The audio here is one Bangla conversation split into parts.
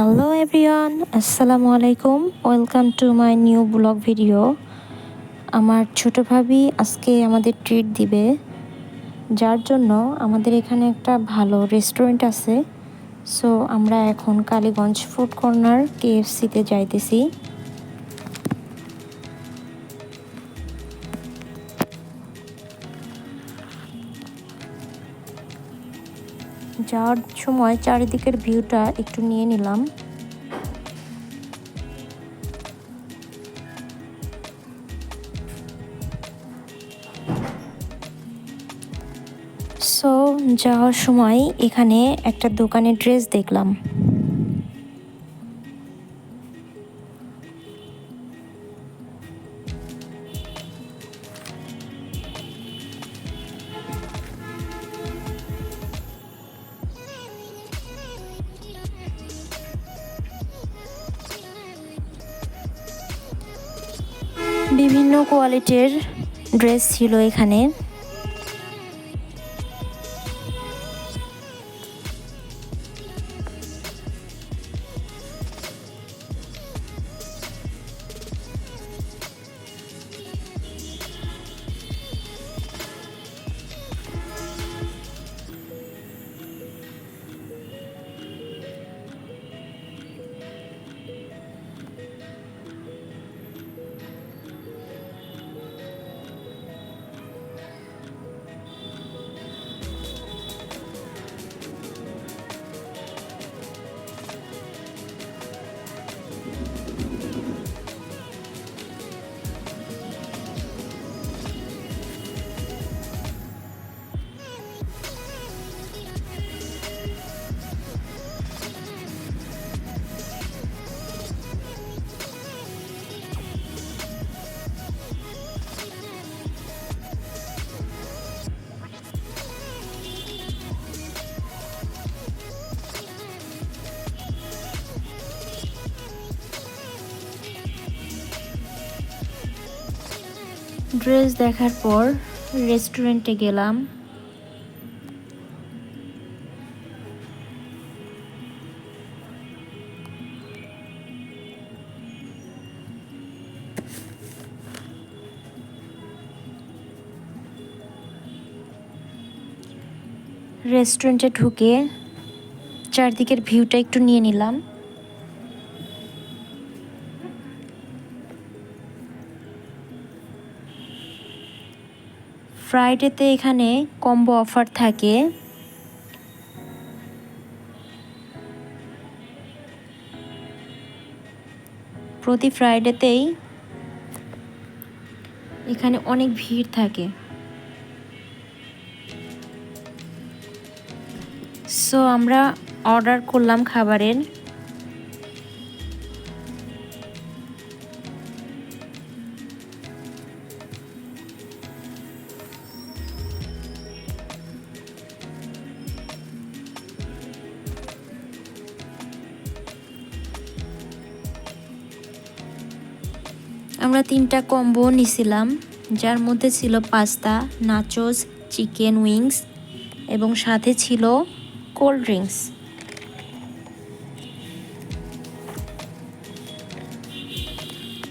হ্যালো এভরিওয়ান আসসালামু আলাইকুম welcome to my new vlog video আমার ছোট ভাবি আজকে আমাদের ট্রিট দিবে, যার জন্য আমাদের এখানে একটা ভালো রেস্টুরেন্ট আছে। সো আমরা এখন কালীগঞ্জ ফুড কর্নার কেএফসিতে যাইতেছি। যাওয়ার সময় চারিদিকের ভিউটা একটু নিয়ে নিলাম। সো যাওয়ার সময় এখানে একটা দোকানে ড্রেস দেখলাম। বিভিন্ন কোয়ালিটির ড্রেস ছিল এখানে। ড্রেস দেখার পর রেস্টুরেন্টে গেলাম। রেস্টুরেন্টে ঢুকে চারদিকের ভিউটা একটু নিয়ে নিলাম। ফ্রাইডেতে এখানে কম্বো অফার থাকে। প্রতি ফ্রাইডেতেই এখানে অনেক ভিড় থাকে। সো আমরা অর্ডার করলাম খাবারের। আমরা তিনটা কম্বো নিছিলাম, যার মধ্যে ছিল পাস্তা নাচোস চিকেন উইংস এবং সাথে ছিল কোল্ড ড্রিঙ্কস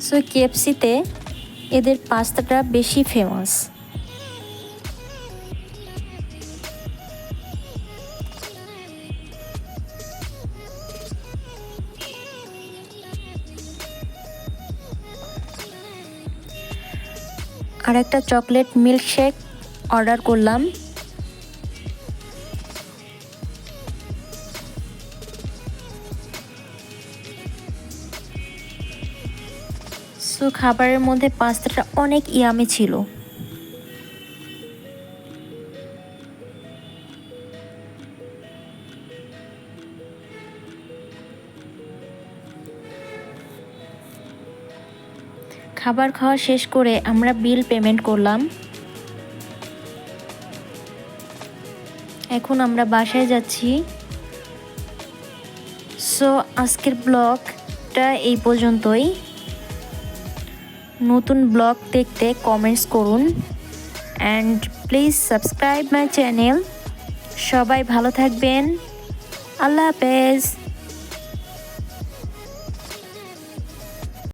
সো কেএফসিতে এদের পাস্তাটা বেশি ফেমাস আর একটা চকলেট মিল্কশেক অর্ডার করলাম। সো খাবারের মধ্যে পাস্তাটা অনেক ইয়ামি ছিল। খাবার খাওয়া শেষ করে আমরা বিল পেমেন্ট করলাম। এখন আমরা বাসায় যাচ্ছি। সো আজকের ব্লগটা এই পর্যন্তই। নতুন ব্লগ দেখতে কমেন্টস করুন। And please subscribe my channel সবাই ভালো থাকবেন। আল্লাহ হাফেজ।